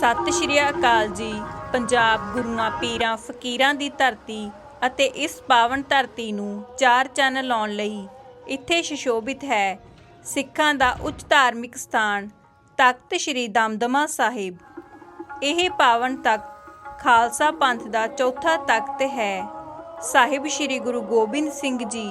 ਸਤਿ ਸ਼੍ਰੀ ਅਕਾਲ ਜੀ। ਪੰਜਾਬ ਗੁਰੂਆਂ, ਪੀਰਾਂ, ਫਕੀਰਾਂ ਦੀ ਧਰਤੀ ਅਤੇ ਇਸ ਪਾਵਨ ਧਰਤੀ ਨੂੰ ਚਾਰ ਚੰਨ ਲਾਉਣ ਲਈ ਇੱਥੇ ਸ਼ਿਸ਼ੋਭਿਤ ਹੈ। ਸਿੱਖਾਂ ਦਾ ਉੱਚ ਧਾਰਮਿਕ ਸਥਾਨ ਤਖਤ ਸ੍ਰੀ ਦਮਦਮਾ ਸਾਹਿਬ। ਇਹ ਪਾਵਨ ਤਖਤ ਖਾਲਸਾ ਪੰਥ ਦਾ ਚੌਥਾ ਤਖਤ ਹੈ। ਸਾਹਿਬ ਸ੍ਰੀ ਗੁਰੂ ਗੋਬਿੰਦ ਸਿੰਘ ਜੀ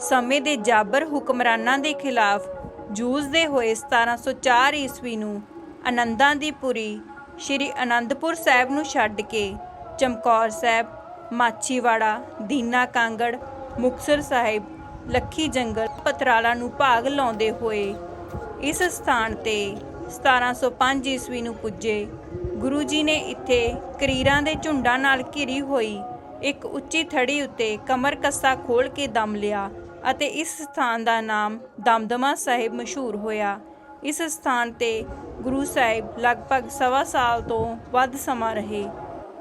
ਸਮੇਂ ਦੇ ਜਾਬਰ ਹੁਕਮਰਾਨਾਂ ਦੇ ਖਿਲਾਫ ਜੂਝਦੇ ਹੋਏ 1704 ਈਸਵੀ ਨੂੰ ਆਨੰਦਾਂ ਦੀ ਪੁਰੀ ਸ੍ਰੀ ਅਨੰਦਪੁਰ ਸਾਹਿਬ ਨੂੰ ਛੱਡ ਕੇ ਚਮਕੌਰ ਸਾਹਿਬ, ਮਾਛੀਵਾੜਾ, ਦੀਨਾ ਕਾਂਗੜ, ਮੁਕਤਸਰ ਸਾਹਿਬ, ਲੱਖੀ ਜੰਗਲ, ਪਤਰਾਲਾ ਨੂੰ ਭਾਗ ਲਾਉਂਦੇ ਹੋਏ ਇਸ ਸਥਾਨ ਤੇ 1705 ਈਸਵੀ ਨੂੰ ਪੁੱਜੇ। ਗੁਰੂ ਜੀ ਨੇ ਇੱਥੇ ਕਰੀਰਾਂ ਦੇ ਝੁੰਡਾਂ ਨਾਲ ਘਿਰੀ ਹੋਈ ਇੱਕ ਉੱਚੀ ਥੜੀ ਉੱਤੇ ਕਮਰ ਕੱਸਾ ਖੋਲ ਕੇ ਦਮ ਲਿਆ ਅਤੇ ਇਸ ਸਥਾਨ ਦਾ ਨਾਮ ਦਮਦਮਾ ਸਾਹਿਬ ਮਸ਼ਹੂਰ ਹੋਇਆ। ਇਸ ਸਥਾਨ ਤੇ ਗੁਰੂ ਸਾਹਿਬ ਲਗਭਗ ਸਵਾ ਸਾਲ ਤੋਂ ਵੱਧ ਸਮਾਂ ਰਹੇ।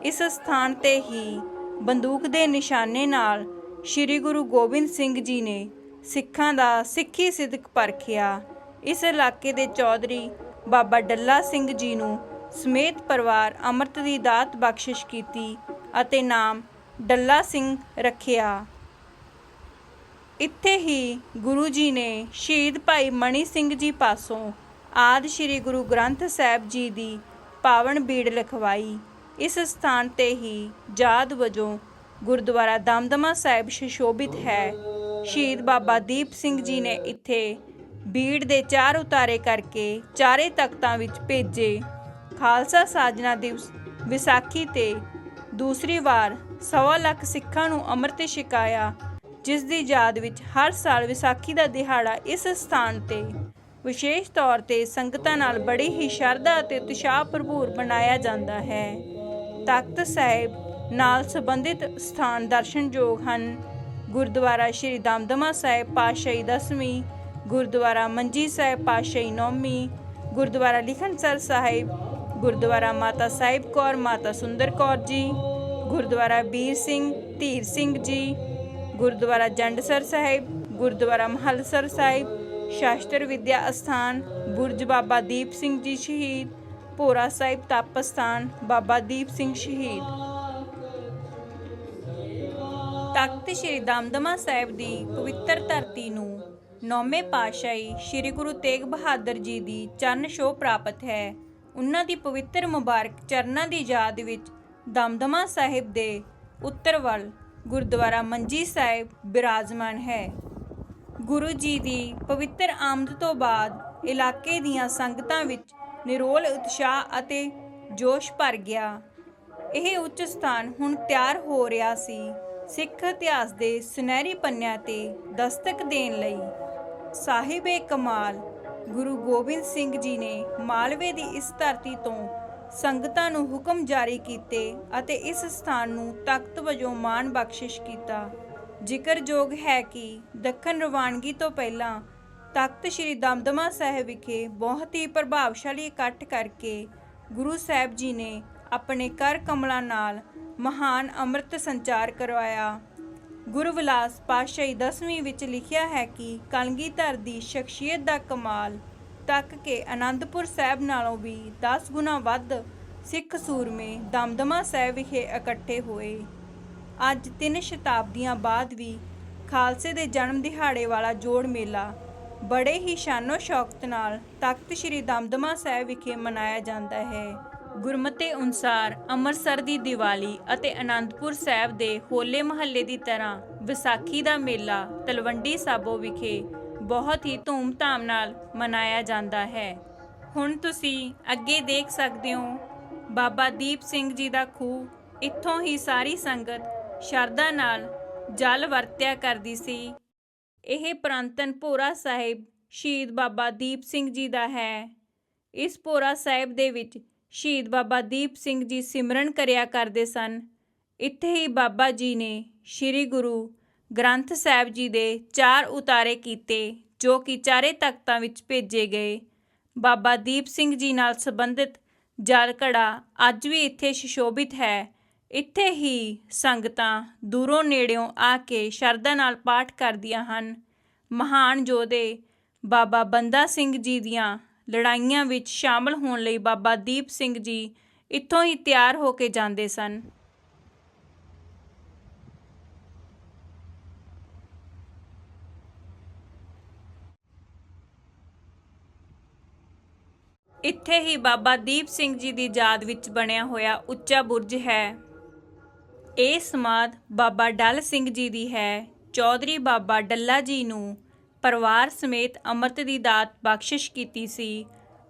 ਇਸ ਸਥਾਨ ਤੇ ਹੀ ਬੰਦੂਕ ਦੇ ਨਿਸ਼ਾਨੇ ਨਾਲ ਸ੍ਰੀ ਗੁਰੂ ਗੋਬਿੰਦ ਸਿੰਘ ਜੀ ਨੇ ਸਿੱਖਾਂ ਦਾ ਸਿੱਖੀ ਸਿਦਕ ਪਰਖਿਆ। ਇਸ ਇਲਾਕੇ ਦੇ ਚੌਧਰੀ ਬਾਬਾ ਡੱਲਾ ਸਿੰਘ ਜੀ ਨੂੰ ਸਮੇਤ ਪਰਿਵਾਰ ਅੰਮ੍ਰਿਤ ਦੀ ਦਾਤ ਬਖਸ਼ਿਸ਼ ਕੀਤੀ ਅਤੇ ਨਾਮ ਡੱਲਾ ਸਿੰਘ ਰੱਖਿਆ। ਇੱਥੇ ਹੀ ਗੁਰੂ ਜੀ ਨੇ ਸ਼ਹੀਦ ਭਾਈ ਮਣੀ ਸਿੰਘ ਜੀ ਪਾਸੋਂ ਆਦ ਸ੍ਰੀ ਗੁਰੂ ਗ੍ਰੰਥ ਸਾਹਿਬ ਜੀ ਦੀ ਪਾਵਨ ਬੀੜ ਲਿਖਵਾਈ। ਇਸ ਸਥਾਨ ਤੇ ਹੀ ਯਾਦ ਵਜੋਂ ਗੁਰਦੁਆਰਾ ਦਮਦਮਾ ਸਾਹਿਬ ਸ਼ਿਸ਼ੋਭਿਤ ਹੈ। ਸ਼ਹੀਦ ਬਾਬਾ ਦੀਪ ਸਿੰਘ ਜੀ ਨੇ ਇੱਥੇ ਬੀੜ ਦੇ ਚਾਰ ਉਤਾਰੇ ਕਰਕੇ ਚਾਰੇ ਤਖਤਾਂ ਵਿੱਚ ਭੇਜੇ। ਖਾਲਸਾ ਸਾਜਨਾ ਦਿਵਸ ਵਿਸਾਖੀ ਤੇ ਦੂਸਰੀ ਵਾਰ ਸਵਾ ਲੱਖ ਸਿੱਖਾਂ ਨੂੰ ਅੰਮ੍ਰਿਤ ਛਕਾਇਆ। ਜਿਸ ਦੀ ਯਾਦ ਵਿੱਚ ਹਰ ਸਾਲ ਵਿਸਾਖੀ ਦਾ ਦਿਹਾੜਾ ਇਸ ਸਥਾਨ ਤੇ ਵਿਸ਼ੇਸ਼ ਤੌਰ ਤੇ ਸੰਗਤਾਂ ਨਾਲ ਬੜੀ ਹੀ ਸ਼ਰਧਾ ਅਤੇ ਉਤਸ਼ਾਹ ਭਰਪੂਰ ਮਨਾਇਆ ਜਾਂਦਾ ਹੈ। ਤਖਤ ਸਾਹਿਬ ਨਾਲ ਸੰਬੰਧਿਤ ਸਥਾਨ ਦਰਸ਼ਨਯੋਗ ਹਨ। ਗੁਰਦੁਆਰਾ ਸ਼੍ਰੀ ਦਮਦਮਾ ਸਾਹਿਬ ਪਾਤਸ਼ਾਹੀ ਦਸਵੀਂ, ਗੁਰਦੁਆਰਾ ਮੰਜੀ ਸਾਹਿਬ ਪਾਤਸ਼ਾਹੀ ਨੌਵੀਂ, ਗੁਰਦੁਆਰਾ ਲਿਖਨਸਰ ਸਾਹਿਬ, ਗੁਰਦੁਆਰਾ ਮਾਤਾ ਸਾਹਿਬ ਕੌਰ, ਮਾਤਾ ਸੁੰਦਰ ਕੌਰ ਜੀ, ਗੁਰਦੁਆਰਾ ਵੀਰ ਸਿੰਘ, ਧੀਰ ਸਿੰਘ ਜੀ ਗੁਰਦੁਆਰਾ ਜੰਡਸਰ ਸਾਹਿਬ, ਗੁਰਦੁਆਰਾ ਮਹਲਸਰ ਸਾਹਿਬ, ਸ਼ਾਸਤਰ ਵਿਦਿਆ ਅਸਥਾਨ, ਬੁਰਜ ਬਾਬਾ ਦੀਪ ਸਿੰਘ ਜੀ ਸ਼ਹੀਦ, ਭੋਰਾ ਸਾਹਿਬ ਤਪ ਅਸਥਾਨ ਬਾਬਾ ਦੀਪ ਸਿੰਘ ਸ਼ਹੀਦ। ਤਖਤ ਸ੍ਰੀ ਦਮਦਮਾ ਸਾਹਿਬ ਦੀ ਪਵਿੱਤਰ ਧਰਤੀ ਨੂੰ ਨੌਵੇਂ ਪਾਤਸ਼ਾਹੀ ਸ੍ਰੀ ਗੁਰੂ ਤੇਗ ਬਹਾਦਰ ਜੀ ਦੀ ਚਰਨ ਛੋਹ ਪ੍ਰਾਪਤ ਹੈ। ਉਹਨਾਂ ਦੀ ਪਵਿੱਤਰ ਮੁਬਾਰਕ ਚਰਨਾਂ ਦੀ ਯਾਦ ਵਿੱਚ ਦਮਦਮਾ ਸਾਹਿਬ ਦੇ ਉੱਤਰ ਵੱਲ ਗੁਰਦੁਆਰਾ ਮੰਜੀ ਸਾਹਿਬ ਬਿਰਾਜਮਾਨ ਹੈ। ਗੁਰੂ ਜੀ ਦੀ ਪਵਿੱਤਰ ਆਮਦ ਤੋਂ ਬਾਅਦ ਇਲਾਕੇ ਦੀਆਂ ਸੰਗਤਾਂ ਵਿੱਚ ਨਿਰੋਲ ਉਤਸ਼ਾਹ ਅਤੇ ਜੋਸ਼ ਭਰ ਗਿਆ। ਇਹ ਉੱਚ ਸਥਾਨ ਹੁਣ ਤਿਆਰ ਹੋ ਰਿਹਾ ਸੀ ਸਿੱਖ ਇਤਿਹਾਸ ਦੇ ਸੁਨਹਿਰੀ ਪੰਨਿਆਂ ਤੇ ਦਸਤਕ ਦੇਣ ਲਈ। ਸਾਹਿਬੇ ਕਮਾਲ, ਗੁਰੂ ਗੋਬਿੰਦ ਸਿੰਘ ਜੀ ਨੇ ਮਾਲਵੇ ਦੀ ਇਸ ਧਰਤੀ ਤੋਂ ਸੰਗਤਾਂ ਨੂੰ ਹੁਕਮ ਜਾਰੀ ਕੀਤੇ ਅਤੇ ਇਸ ਸਥਾਨ ਨੂੰ ਤਖਤ ਵਜੋਂ ਮਾਣ ਬਖਸ਼ਿਸ਼ ਕੀਤਾ। ਜ਼ਿਕਰਯੋਗ ਹੈ ਕਿ ਦੱਖਣ ਰਵਾਨਗੀ ਤੋਂ ਪਹਿਲਾਂ ਤਖਤ ਸ੍ਰੀ ਦਮਦਮਾ ਸਾਹਿਬ ਵਿਖੇ ਬਹੁਤ ਹੀ ਪ੍ਰਭਾਵਸ਼ਾਲੀ ਇਕੱਠ ਕਰਕੇ ਗੁਰੂ ਸਾਹਿਬ ਜੀ ਨੇ ਆਪਣੇ ਕਰ ਕਮਲਾਂ ਨਾਲ ਮਹਾਨ ਅੰਮ੍ਰਿਤ ਸੰਚਾਰ ਕਰਵਾਇਆ। ਗੁਰਵਿਲਾਸ ਪਾਤਸ਼ਾਹੀ ਦਸਵੀਂ ਵਿੱਚ ਲਿਖਿਆ ਹੈ ਕਿ ਕਲਗੀਧਰ ਦੀ ਸ਼ਖਸੀਅਤ ਦਾ ਕਮਾਲ ਤੱਕ ਕਿ ਅਨੰਦਪੁਰ ਸਾਹਿਬ ਨਾਲੋਂ ਵੀ 10 ਗੁਣਾ ਵੱਧ ਸਿੱਖ ਸੂਰਮੇ ਦਮਦਮਾ ਸਾਹਿਬ ਵਿਖੇ ਇਕੱਠੇ ਹੋਏ। ਅੱਜ ਤਿੰਨ ਸ਼ਤਾਬਦੀਆਂ ਬਾਅਦ ਵੀ ਖਾਲਸੇ ਦੇ ਜਨਮ ਦਿਹਾੜੇ ਵਾਲਾ ਜੋੜ ਮੇਲਾ ਬੜੇ ਹੀ ਸ਼ਾਨੋ ਸ਼ੌਕਤ ਨਾਲ ਤਖਤ ਸ੍ਰੀ ਦਮਦਮਾ ਸਾਹਿਬ ਵਿਖੇ ਮਨਾਇਆ ਜਾਂਦਾ ਹੈ। ਗੁਰਮਤੇ ਅਨੁਸਾਰ ਅੰਮ੍ਰਿਤਸਰ ਦੀ ਦੀਵਾਲੀ ਅਤੇ ਅਨੰਦਪੁਰ ਸਾਹਿਬ ਦੇ ਹੋਲੇ ਮਹੱਲੇ ਦੀ ਤਰ੍ਹਾਂ ਵਿਸਾਖੀ ਦਾ ਮੇਲਾ ਤਲਵੰਡੀ ਸਾਬੋ ਵਿਖੇ ਬਹੁਤ ਹੀ ਧੂਮ-ਧਾਮ ਨਾਲ ਮਨਾਇਆ ਜਾਂਦਾ ਹੈ। ਹੁਣ ਤੁਸੀਂ ਅੱਗੇ ਦੇਖ ਸਕਦੇ ਹੋ, ਬਾਬਾ ਦੀਪ ਸਿੰਘ ਜੀ ਦਾ ਖੂਹ ਇੱਥੋਂ ਹੀ ਸਾਰੀ ਸੰਗਤ ਸ਼ਰਧਾ ਨਾਲ ਜਲ ਵਰਤਿਆ ਕਰਦੀ ਸੀ। ਇਹ ਪ੍ਰਾਂਤਨ ਭੋਰਾ ਸਾਹਿਬ ਸ਼ਹੀਦ ਬਾਬਾ ਦੀਪ ਸਿੰਘ ਜੀ ਦਾ ਹੈ। ਇਸ ਭੋਰਾ ਸਾਹਿਬ ਦੇ ਵਿੱਚ ਸ਼ਹੀਦ ਬਾਬਾ ਦੀਪ ਸਿੰਘ ਜੀ ਸਿਮਰਨ ਕਰਿਆ ਕਰਦੇ ਸਨ। ਇੱਥੇ ਹੀ ਬਾਬਾ ਜੀ ਨੇ ਸ੍ਰੀ ਗੁਰੂ ਗ੍ਰੰਥ ਸਾਹਿਬ ਜੀ ਦੇ ਚਾਰ ਉਤਾਰੇ ਕੀਤੇ, ਜੋ ਕਿ ਚਾਰੇ ਤਖਤਾਂ ਵਿੱਚ ਭੇਜੇ ਗਏ। ਬਾਬਾ ਦੀਪ ਸਿੰਘ ਜੀ ਨਾਲ ਸੰਬੰਧਿਤ ਜਲ ਘੜਾ ਅੱਜ ਵੀ ਇੱਥੇ ਸ਼ਿਸ਼ੋਭਿਤ ਹੈ। ਇੱਥੇ ਹੀ ਸੰਗਤਾਂ ਦੂਰੋਂ ਨੇੜਿਓਂ ਆ ਕੇ ਸ਼ਰਧਾ ਨਾਲ ਪਾਠ ਕਰਦੀਆਂ ਹਨ। ਮਹਾਨ ਯੋਧੇ ਬਾਬਾ ਬੰਦਾ ਸਿੰਘ ਜੀ ਦੀਆਂ ਲੜਾਈਆਂ ਵਿੱਚ ਸ਼ਾਮਲ ਹੋਣ ਲਈ ਬਾਬਾ ਦੀਪ ਸਿੰਘ ਜੀ ਇੱਥੋਂ ਹੀ ਤਿਆਰ ਹੋ ਕੇ ਜਾਂਦੇ ਸਨ। ਇੱਥੇ ਹੀ ਬਾਬਾ ਦੀਪ ਸਿੰਘ ਜੀ ਦੀ ਯਾਦ ਵਿੱਚ ਬਣਿਆ ਹੋਇਆ ਉੱਚਾ ਬੁਰਜ ਹੈ। ਇਹ ਸਮਾਧ ਬਾਬਾ ਡੱਲ ਸਿੰਘ ਜੀ ਦੀ ਹੈ। ਚੌਧਰੀ ਬਾਬਾ ਡੱਲਾ ਜੀ ਨੂੰ ਪਰਿਵਾਰ ਸਮੇਤ ਅੰਮ੍ਰਿਤ ਦੀ ਦਾਤ ਬਖਸ਼ਿਸ਼ ਕੀਤੀ ਸੀ।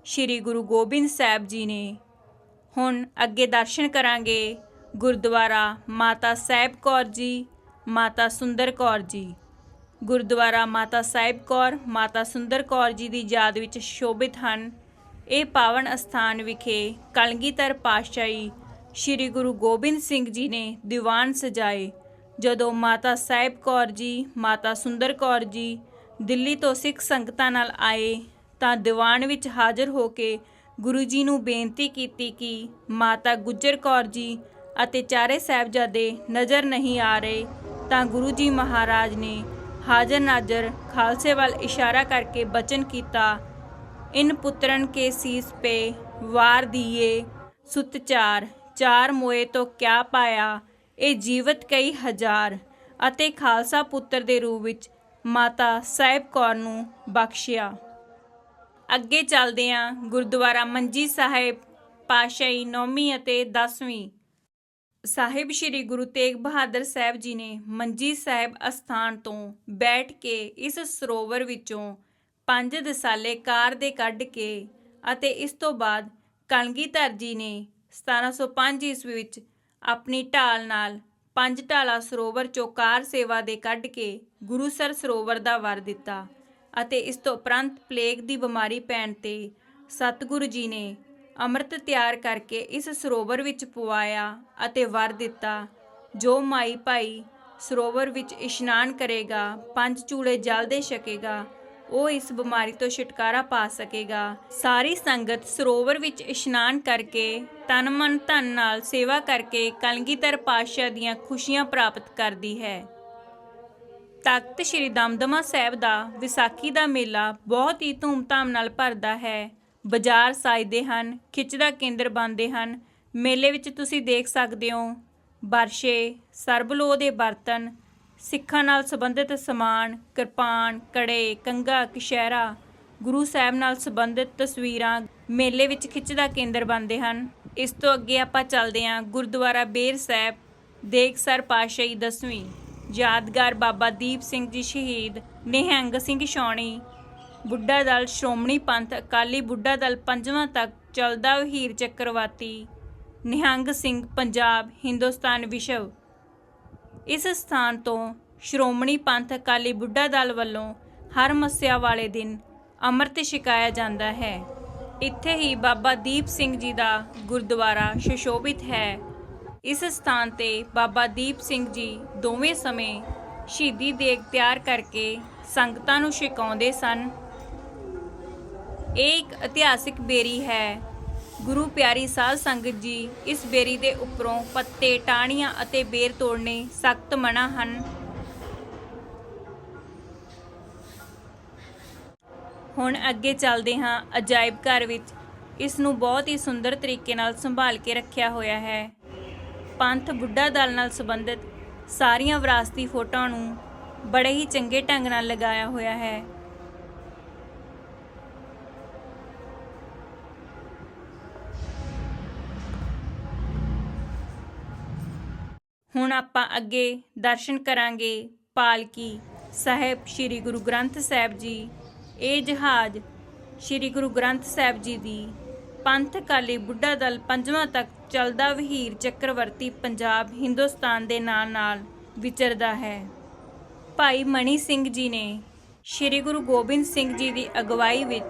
ਸ੍ਰੀ ਗੁਰੂ ਗੋਬਿੰਦ ਸਾਹਿਬ ਜੀ ਨੇ। ਹੁਣ ਅੱਗੇ ਦਰਸ਼ਨ ਕਰਾਂਗੇ ਗੁਰਦੁਆਰਾ ਮਾਤਾ ਸਾਹਿਬ ਕੌਰ ਜੀ, ਮਾਤਾ ਸੁੰਦਰ ਕੌਰ ਜੀ। ਗੁਰਦੁਆਰਾ ਮਾਤਾ ਸਾਹਿਬ ਕੌਰ, ਮਾਤਾ ਸੁੰਦਰ ਕੌਰ ਜੀ ਦੀ ਯਾਦ ਵਿੱਚ ਸ਼ੋਭਿਤ ਹਨ। ਇਹ ਪਾਵਨ ਅਸਥਾਨ ਵਿਖੇ ਕਲਗੀਧਰ ਪਾਤਸ਼ਾਹੀ ਸ੍ਰੀ ਗੁਰੂ ਗੋਬਿੰਦ ਸਿੰਘ ਜੀ ਨੇ ਦੀਵਾਨ ਸਜਾਏ, ਜਦੋਂ ਮਾਤਾ ਸਾਹਿਬ ਕੌਰ ਜੀ, ਮਾਤਾ ਸੁੰਦਰ ਕੌਰ ਜੀ ਦਿੱਲੀ ਤੋਂ ਸਿੱਖ ਸੰਗਤਾਂ ਨਾਲ ਆਏ ਤਾਂ ਦੀਵਾਨ ਵਿੱਚ ਹਾਜ਼ਰ ਹੋ ਕੇ ਗੁਰੂ ਜੀ ਨੂੰ ਬੇਨਤੀ ਕੀਤੀ ਕਿ ਮਾਤਾ ਗੁੱਜਰ ਕੌਰ ਜੀ ਅਤੇ ਚਾਰੇ ਸਾਹਿਬਜ਼ਾਦੇ ਨਜ਼ਰ ਨਹੀਂ ਆ ਰਹੇ ਤਾਂ ਗੁਰੂ ਜੀ ਮਹਾਰਾਜ ਨੇ ਹਾਜ਼ਰ ਨਾਜ਼ਰ ਖਾਲਸੇ ਵੱਲ ਇਸ਼ਾਰਾ ਕਰਕੇ ਬਚਨ ਕੀਤਾ ਇਨ ਪੁੱਤਰਨ ਕੇ ਸੀਸ ਪੇ, ਵਾਰ ਦੀਏ। ਸੁਤ ਚਾਰ ਚਾਰ ਮੋਏ ਤੋਂ ਕਿਆ ਪਾਇਆ? ਇਹ ਜੀਵਤ ਕਈ ਹਜ਼ਾਰ। ਅਤੇ ਖਾਲਸਾ ਪੁੱਤਰ ਦੇ ਰੂਪ ਵਿੱਚ ਮਾਤਾ ਸਾਹਿਬ ਕੌਰ ਨੂੰ ਬਖਸ਼ਿਆ। ਅੱਗੇ ਚੱਲਦੇ ਹਾਂ ਗੁਰਦੁਆਰਾ ਮੰਜੀ ਸਾਹਿਬ ਪਾਸ਼ਾਹੀ ਨੌਵੀਂ ਅਤੇ 10ਵੀਂ ਸਾਹਿਬ ਸ੍ਰੀ ਗੁਰੂ ਤੇਗ ਬਹਾਦਰ ਸਾਹਿਬ ਜੀ ਨੇ ਮੰਜੀ ਸਾਹਿਬ ਅਸਥਾਨ ਤੋਂ ਬੈਠ ਕੇ ਇਸ ਸਰੋਵਰ ਵਿੱਚੋਂ ਪੰਜ ਦਸਾਲੇ ਕਾਰ ਦੇ ਕੱਢ ਕੇ ਅਤੇ ਇਸ ਤੋਂ ਬਾਅਦ ਕਲਗੀਧਰ ਜੀ ਨੇ 1705 ਈਸਵੀ ਵਿੱਚ ਆਪਣੀ ਢਾਲ ਨਾਲ ਪੰਜ ਢਾਲਾ ਸਰੋਵਰ ਚੋਂ ਕਾਰ ਸੇਵਾ ਦੇ ਕੱਢ ਕੇ ਗੁਰੂਸਰ ਸਰੋਵਰ ਦਾ ਵਰ ਦਿੱਤਾ ਅਤੇ ਇਸ ਤੋਂ ਉਪਰੰਤ ਪਲੇਗ ਦੀ ਬਿਮਾਰੀ ਪੈਣ ਤੇ ਸਤਿਗੁਰੂ ਜੀ ਨੇ ਅੰਮ੍ਰਿਤ ਤਿਆਰ ਕਰਕੇ ਇਸ ਸਰੋਵਰ ਵਿੱਚ ਪਵਾਇਆ ਅਤੇ ਵਰ ਦਿੱਤਾ, ਜੋ ਮਾਈ ਭਾਈ ਸਰੋਵਰ ਵਿੱਚ ਇਸ਼ਨਾਨ ਕਰੇਗਾ, ਪੰਜ ਚੂਲੇ ਜਲ ਦੇ ਛਕੇਗਾ ਉਹ ਇਸ ਬਿਮਾਰੀ ਤੋਂ ਛੁਟਕਾਰਾ ਪਾ ਸਕੇਗਾ। ਸਾਰੀ ਸੰਗਤ ਸਰੋਵਰ ਵਿੱਚ ਇਸ਼ਨਾਨ ਕਰਕੇ, ਤਨ ਮਨ ਧਨ ਨਾਲ ਸੇਵਾ ਕਰਕੇ ਕਲਗੀਧਰ ਪਾਤਸ਼ਾਹ ਦੀਆਂ ਖੁਸ਼ੀਆਂ ਪ੍ਰਾਪਤ ਕਰਦੀ ਹੈ। ਤਖਤ ਸ੍ਰੀ ਦਮਦਮਾ ਸਾਹਿਬ ਦਾ ਵਿਸਾਖੀ ਦਾ ਮੇਲਾ ਬਹੁਤ ਹੀ ਧੂਮਧਾਮ ਨਾਲ ਭਰਦਾ ਹੈ। ਬਾਜ਼ਾਰ ਸਾਜਦੇ ਹਨ, ਖਿੱਚ ਦਾ ਕੇਂਦਰ ਬਣਦੇ ਹਨ। ਮੇਲੇ ਵਿੱਚ ਤੁਸੀਂ ਦੇਖ ਸਕਦੇ ਹੋ, ਬਰਸ਼ੇ ਸਰਬਲੋ ਦੇ ਬਰਤਨ ਸਿੱਖਾਂ ਨਾਲ ਸੰਬੰਧਿਤ ਸਮਾਨ, ਕਿਰਪਾਨ, ਕੜੇ ਕੰਗਾ ਕਸ਼ਹਿਰਾ, ਗੁਰੂ ਸਾਹਿਬ ਨਾਲ ਸੰਬੰਧਿਤ ਤਸਵੀਰਾਂ ਮੇਲੇ ਵਿੱਚ ਖਿੱਚ ਦਾ ਕੇਂਦਰ ਬਣਦੇ ਹਨ। ਇਸ ਤੋਂ ਅੱਗੇ ਆਪਾਂ ਚੱਲਦੇ ਹਾਂ ਗੁਰਦੁਆਰਾ ਬੇਰ ਸਾਹਿਬ ਦੇਖਸਰ ਪਾਤਸ਼ਾਹੀ ਦਸਵੀਂ, ਯਾਦਗਾਰ ਬਾਬਾ ਦੀਪ ਸਿੰਘ ਜੀ ਸ਼ਹੀਦ, ਨਿਹੰਗ ਸਿੰਘ ਛਾਉਣੀ, ਬੁੱਢਾ ਦਲ ਸ਼੍ਰੋਮਣੀ ਪੰਥ, ਅਕਾਲੀ ਬੁੱਢਾ ਦਲ ਪੰਜਵਾਂ ਤੱਕ ਚੱਲਦਾ ਵਹੀਰ ਚੱਕਰਵਾਤੀ, ਨਿਹੰਗ ਸਿੰਘ ਪੰਜਾਬ, ਹਿੰਦੁਸਤਾਨ ਵਿਸ਼ਵ। ਇਸ ਸਥਾਨ ਤੋਂ ਸ਼੍ਰੋਮਣੀ ਪੰਥ ਅਕਾਲੀ ਬੁੱਢਾ ਦਲ ਵੱਲੋਂ ਹਰ ਮੱਸਿਆ ਵਾਲੇ ਦਿਨ ਅੰਮ੍ਰਿਤ ਛਕਾਇਆ ਜਾਂਦਾ ਹੈ। ਇੱਥੇ ਹੀ ਬਾਬਾ ਦੀਪ ਸਿੰਘ ਜੀ ਦਾ ਗੁਰਦੁਆਰਾ ਸੁਸ਼ੋਭਿਤ ਹੈ। ਇਸ ਸਥਾਨ ਤੇ ਬਾਬਾ ਦੀਪ ਸਿੰਘ ਜੀ ਦੋਵੇਂ ਸਮੇਂ ਸ਼ਹੀਦੀ ਦੇਗ ਤਿਆਰ ਕਰਕੇ ਸੰਗਤਾਂ ਨੂੰ ਛਕਾਉਂਦੇ ਸਨ। ਇਹ ਇੱਕ ਇਤਿਹਾਸਿਕ ਬੇਰੀ ਹੈ। ਗੁਰੂ ਪਿਆਰੀ ਸਾਧ ਸੰਗਤ ਜੀ, ਇਸ ਬੇਰੀ ਦੇ ਉੱਪਰੋਂ ਪੱਤੇ ਟਾਹਣੀਆਂ ਅਤੇ ਬੇਰ ਤੋੜਨੇ ਸਖਤ ਮਨਾ ਹਨ। ਹੁਣ ਅੱਗੇ ਚੱਲਦੇ ਹਾਂ ਅਜਾਇਬ ਘਰ ਵਿੱਚ। ਇਸ ਨੂੰ ਬਹੁਤ ਹੀ ਸੁੰਦਰ ਤਰੀਕੇ ਨਾਲ ਸੰਭਾਲ ਕੇ ਰੱਖਿਆ ਹੋਇਆ ਹੈ। ਪੰਥ ਬੁੱਢਾ ਦਲ ਨਾਲ ਸੰਬੰਧਿਤ ਸਾਰੀਆਂ ਵਿਰਾਸਤੀ ਫੋਟੋਆਂ ਨੂੰ ਬੜੇ ਹੀ ਚੰਗੇ ਢੰਗ ਨਾਲ ਲਗਾਇਆ ਹੋਇਆ ਹੈ। ਹੁਣ ਆਪਾਂ ਅੱਗੇ ਦਰਸ਼ਨ ਕਰਾਂਗੇ ਪਾਲਕੀ ਸਾਹਿਬ ਸ੍ਰੀ ਗੁਰੂ ਗ੍ਰੰਥ ਸਾਹਿਬ ਜੀ, ਇਹ ਜਹਾਜ਼ ਸ੍ਰੀ ਗੁਰੂ ਗ੍ਰੰਥ ਸਾਹਿਬ ਜੀ ਦੀ ਪੰਥ ਕਾਲੀ ਬੁੱਢਾ ਦਲ ਪੰਜਵਾਂ ਤੱਕ ਚੱਲਦਾ ਵਹੀਰ ਚੱਕਰਵਰਤੀ ਪੰਜਾਬ ਹਿੰਦੁਸਤਾਨ ਦੇ ਨਾਲ ਨਾਲ ਵਿਚਰਦਾ ਹੈ। ਭਾਈ ਮਣੀ ਸਿੰਘ ਜੀ ਨੇ ਸ੍ਰੀ ਗੁਰੂ ਗੋਬਿੰਦ ਸਿੰਘ ਜੀ ਦੀ ਅਗਵਾਈ ਵਿੱਚ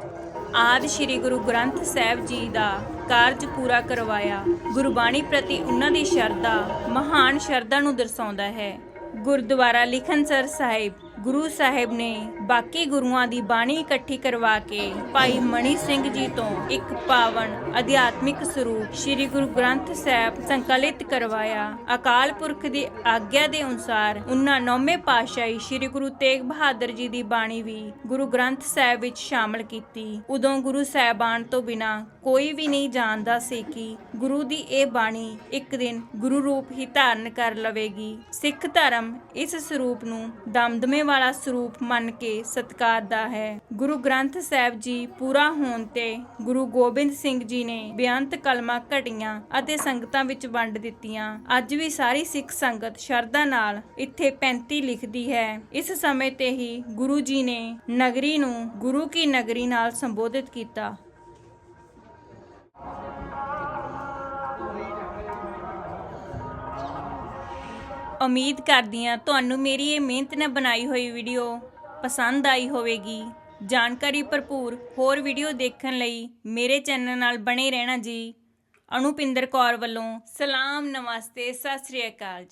ਆਦਿ ਸ੍ਰੀ ਗੁਰੂ ਗ੍ਰੰਥ ਸਾਹਿਬ ਜੀ ਦਾ ਕਾਰਜ ਪੂਰਾ ਕਰਵਾਇਆ। ਗੁਰਬਾਣੀ ਪ੍ਰਤੀ ਉਹਨਾਂ ਦੀ ਸ਼ਰਧਾ ਮਹਾਨ ਸ਼ਰਧਾ ਨੂੰ ਦਰਸਾਉਂਦਾ ਹੈ। ਗੁਰਦੁਆਰਾ ਲਿਖਨਸਰ ਸਾਹਿਬ, ਗੁਰੂ ਸਾਹਿਬ ਨੇ ਬਾਕੀ ਗੁਰੂਆਂ ਦੀ ਬਾਣੀ ਇਕੱਠੀ ਕਰਵਾ ਕੇ ਭਾਈ ਮਣੀ ਸਿੰਘ ਜੀ ਤੋਂ ਇੱਕ ਪਾਵਨ ਅਧਿਆਤਮਿਕ ਸਰੂਪ ਸ੍ਰੀ ਗੁਰੂ ਗ੍ਰੰਥ ਸਾਹਿਬ ਸੰਕਲਿਤ ਕਰਵਾਇਆ। ਅਕਾਲ ਪੁਰਖ ਦੀ ਆਗਿਆ ਦੇ ਅਨੁਸਾਰ ਉਹਨਾਂ ਨੌਵੇਂ ਪਾਤਸ਼ਾਹੀ ਸ੍ਰੀ ਗੁਰੂ ਤੇਗ ਬਹਾਦਰ ਜੀ ਦੀ ਬਾਣੀ ਵੀ ਗੁਰੂ ਗ੍ਰੰਥ ਸਾਹਿਬ ਵਿੱਚ ਸ਼ਾਮਲ ਕੀਤੀ। ਉਦੋਂ ਗੁਰੂ ਸਾਹਿਬਾਨ ਤੋਂ ਬਿਨਾ ਕੋਈ ਵੀ ਨਹੀਂ ਜਾਣਦਾ ਸੀ ਕਿ ਗੁਰੂ ਦੀ ਇਹ ਬਾਣੀ ਇੱਕ ਦਿਨ ਗੁਰੂ ਰੂਪ ਹੀ ਧਾਰਨ ਕਰ ਲਵੇਗੀ। ਸਿੱਖ ਧਰਮ ਇਸ ਸਰੂਪ ਨੂੰ ਦਮਦਮੇ ਵਾਲਾ ਸਰੂਪ ਮੰਨ ਕੇ ਸਤਿਕਾਰਦਾ ਹੈ। ਗੁਰੂ ਗ੍ਰੰਥ ਸਾਹਿਬ ਜੀ ਪੂਰਾ ਹੋਣ ਤੇ ਗੁਰੂ ਗੋਬਿੰਦ ਸਿੰਘ ਜੀ ਨੇ ਬੇਅੰਤ ਕਲਮਾਂ ਘਟੀਆਂ ਅਤੇ ਸੰਗਤਾਂ ਵਿੱਚ ਵੰਡ ਦਿੱਤੀਆਂ। ਅੱਜ ਵੀ ਸਾਰੀ ਸਿੱਖ ਸੰਗਤ ਸ਼ਰਧਾ ਨਾਲ ਇੱਥੇ 35 ਲਿਖਦੀ ਹੈ। ਇਸ ਸਮੇਂ ਤੇ ਹੀ ਗੁਰੂ ਜੀ ਨੇ ਨਗਰੀ ਨੂੰ ਗੁਰੂ ਕੀ ਨਗਰੀ ਨਾਲ ਸੰਬੋਧਿਤ ਕੀਤਾ। ਉਮੀਦ ਕਰਦੀ ਹਾਂ ਤੁਹਾਨੂੰ ਮੇਰੀ ਇਹ ਮਿਹਨਤ ਨਾਲ ਬਣਾਈ ਹੋਈ ਵੀਡੀਓ ਪਸੰਦ ਆਈ ਹੋਵੇਗੀ। ਜਾਣਕਾਰੀ ਭਰਪੂਰ ਹੋਰ ਵੀਡੀਓ ਦੇਖਣ ਲਈ ਮੇਰੇ ਚੈਨਲ ਨਾਲ ਬਣੇ ਰਹਿਣਾ ਜੀ। ਅਨੁਪਿੰਦਰ ਕੌਰ ਵੱਲੋਂ ਸਲਾਮ ਨਮਸਤੇ, ਸਤਿ ਸ੍ਰੀ ਅਕਾਲ